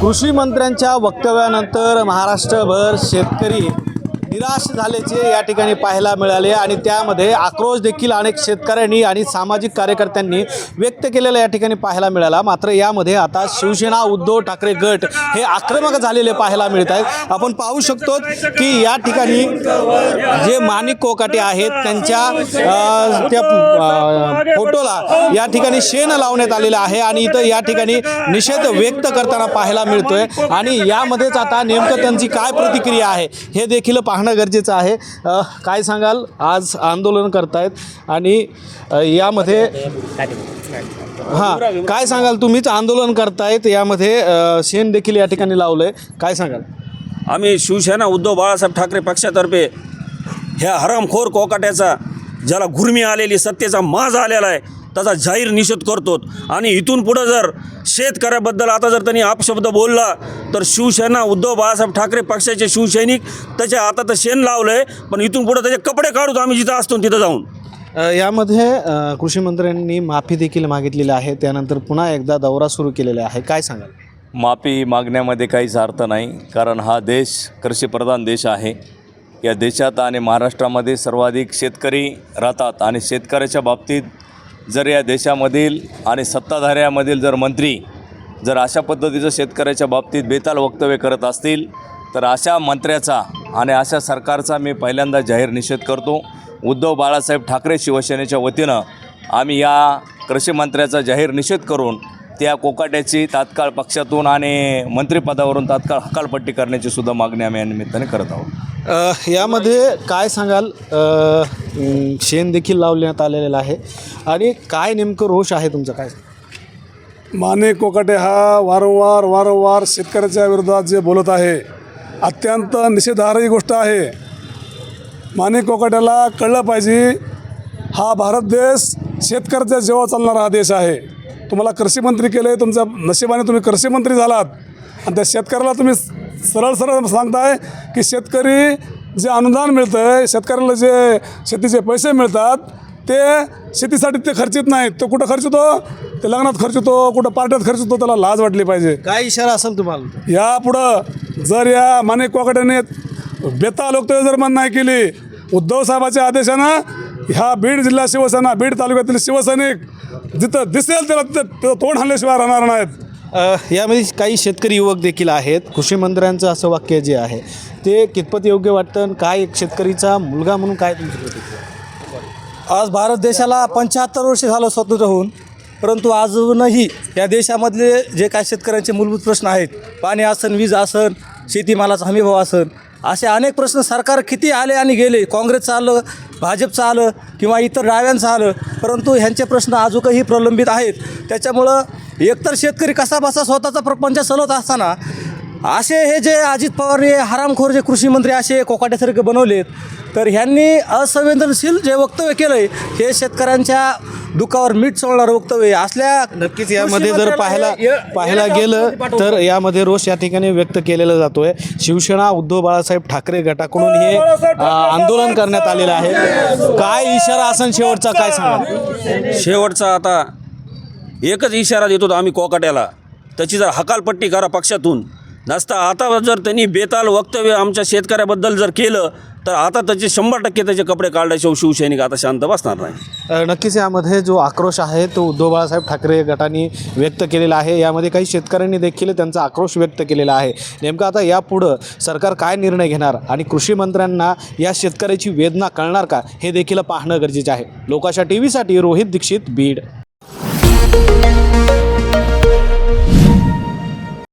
कृषी मंत्र्यांच्या वक्तव्यानंतर महाराष्ट्रभर शेतकरी निराश झाल्याचे या ठिकाणी पाहायला मिळाले आणि त्यामध्ये आक्रोश देखील अनेक शेतकऱ्यांनी आणि सामाजिक कार्यकर्त्यांनी व्यक्त केलेला या ठिकाणी पाहायला मिळाला. मात्र यामध्ये आता शिवसेना उद्धव ठाकरे गट हे आक्रमक झालेले पाहायला मिळत आहेत. आपण पाहू शकतो की या ठिकाणी जे माणिक कोकाटे आहेत त्यांच्या त्या फोटोला या ठिकाणी शेण लावण्यात आलेलं आहे आणि इथं या ठिकाणी निषेध व्यक्त करताना पाहायला मिळतोय. आणि यामध्येच आता नेमकं त्यांची काय प्रतिक्रिया आहे हे देखील पाहणं गरजेचं आहे. काय सांगाल? आज आंदोलन करतायत आणि यामध्ये हां काय सांगाल तुम्हीच? आंदोलन करतायत यामध्ये शेण देखील या ठिकाणी लावलंय. काय सांगाल? आम्ही शिवसेना उद्धव बाळासाहेब ठाकरे पक्षातर्फे ह्या हरामखोर कोकाट्याचा ज्याला घुर्मी आलेली सत्तेचा माज आलेला आहे त्याचा जाहीर निषेध करतो आणि इथून पुढं जर शेतकऱ्याबद्दल आता जर त्यांनी अपशब्द बोलला तर शिवसेना उद्धव बाळासाहेब ठाकरे पक्षाचे शिवसैनिक त्याच्या आता तर शेण लावलं आहे पण इथून पुढं त्याचे कपडे काढूत आम्ही जिथं असतो तिथं जाऊन. यामध्ये कृषी मंत्र्यांनी माफी देखील मागितलेली आहे. त्यानंतर पुन्हा एकदा दौरा सुरू केलेला आहे. काय सांगाल? माफी मागण्यामध्ये काहीच अर्थ नाही कारण हा देश कृषीप्रधान देश आहे. या देशात आणि महाराष्ट्रामध्ये सर्वाधिक शेतकरी राहतात आणि शेतकऱ्याच्या बाबतीत जर या देशामधील आणि सत्ताधाऱ्यामधील जर मंत्री जर अशा पद्धतीचं शेतकऱ्याच्या बाबतीत बेताल वक्तव्य करत असतील तर अशा मंत्र्याचा आणि अशा सरकारचा मी पहिल्यांदा जाहीर निषेध करतो. उद्धव बाळासाहेब ठाकरे शिवसेनेच्या वतीनं आम्ही या कृषी मंत्र्याचा जाहीर निषेध करून त्या कोकाट्याची तात्काळ पक्षातून आणि मंत्रिपदावरून तात्काळ हकालपट्टी करण्याची सुद्धा मागणी आम्ही या निमित्ताने करत आहोत. अ, यामध्ये काय सांगाल? अ, म, शेण देखील लावण्यात आलेलं आहे. आणि काय नेमकं रोष आहे तुमचं? काय? माने कोकाटे हा वारंवार वारंवार शेतकऱ्याच्या विरोधात जे बोलत आहे अत्यंत निषेधार्ह गोष्ट आहे. माने कोकाट्याला कळलं पाहिजे हा भारत देश शेतकऱ्याच्या जेव्हा चालणारा हा देश आहे. तुम्हाला कृषीमंत्री केले तुमच्या नशिबाने तुम्ही कृषीमंत्री झालात. आणि त्या शेतकऱ्याला तुम्ही सरळ सरळ सांगताय की शेतकरी जे अनुदान मिळतं आहे शेतकऱ्याला जे शेतीचे पैसे मिळतात ते शेतीसाठी ते खर्चित नाहीत. तो कुठं खर्च होतो? ते लग्नात खर्च होतो कुठं पार्ट्यात खर्च होतो त्याला लाज वाटली पाहिजे. काय इशारा असेल तुम्हाला? यापुढं जर या माणिक कोकाट्याने बेताल वक्तव्य जर मन नाही केली उद्धव साहेबाच्या आदेशानं ह्या बीड जिल्हा शिवसेना बीड तालुक्यातील शिवसैनिक जिथं दिसेल त्याला तिथं तोंड हाणल्याशिवाय राहणार नाहीत. अ, यामध्ये काही शेतकरी युवक देखील आहेत. कृषी मंत्र्यांचं असं वाक्य जे आहे ते कितपत योग्य वाटतं आणि काय एक शेतकरीचा मुलगा म्हणून काय तुमची प्रतिक्रिया? आज भारत देशाला पंच्याहत्तर वर्ष झालं स्वतंत्र होऊन परंतु अजूनही या देशामधले जे काय शेतकऱ्यांचे मूलभूत प्रश्न आहेत पाणी आसन वीज असन शेतीमालाचा हमीभाव आसन असे अनेक प्रश्न सरकार किती आले आणि गेले? काँग्रेसचं आलं भाजपचं आलं किंवा इतर डाव्यांचं आलं परंतु ह्यांचे प्रश्न अजूनही प्रलंबित आहेत. त्याच्यामुळं एकतर शेतकरी कसा बसा स्वतःचा प्रपंच चलवत असताना असे हे जे अजित पवार हे हरामखोर जे कृषी मंत्री असे कोकाट्यासारखे बनवलेत तर ह्यांनी असंवेदनशील जे वक्तव्य केलं आहे हे शेतकऱ्यांच्या दुःखावर मीठ चोळणारं वक्तव्य. असल्या नक्कीच यामध्ये जर पाहायला पाहायला गेलं. तर यामध्ये रोष या ठिकाणी व्यक्त केलेला जातोय. शिवसेना उद्धव बाळासाहेब ठाकरे गटाकडून हे आंदोलन करण्यात आलेलं आहे. काय इशारा असेल शेवटचा? काय सांगा शेवटचा आता एकच इशारा देतो आम्ही कोकाट्याला. त्याची जर हकालपट्टी करा पक्षातून. नसता आता जर त्यांनी बेताल वक्तव्य आमच्या शेतकऱ्याबद्दल जर केलं तर आता त्याचे शंभर टक्के त्याचे कपडे काढल्याशिवाय शिवसैनिक आता शांत बसणार नाही. नक्कीच यामध्ये जो आक्रोश आहे तो उद्धव बाळासाहेब ठाकरे गटाने व्यक्त केलेला आहे. यामध्ये काही शेतकऱ्यांनी देखील त्यांचा आक्रोश व्यक्त केलेला आहे. नेमकं आता यापुढं सरकार काय निर्णय घेणार आणि कृषी मंत्र्यांना या शेतकऱ्याची वेदना कळणार का हे देखील पाहणं गरजेचं आहे. लोकाशा टी व्हीसाठी रोहित दीक्षित बीड.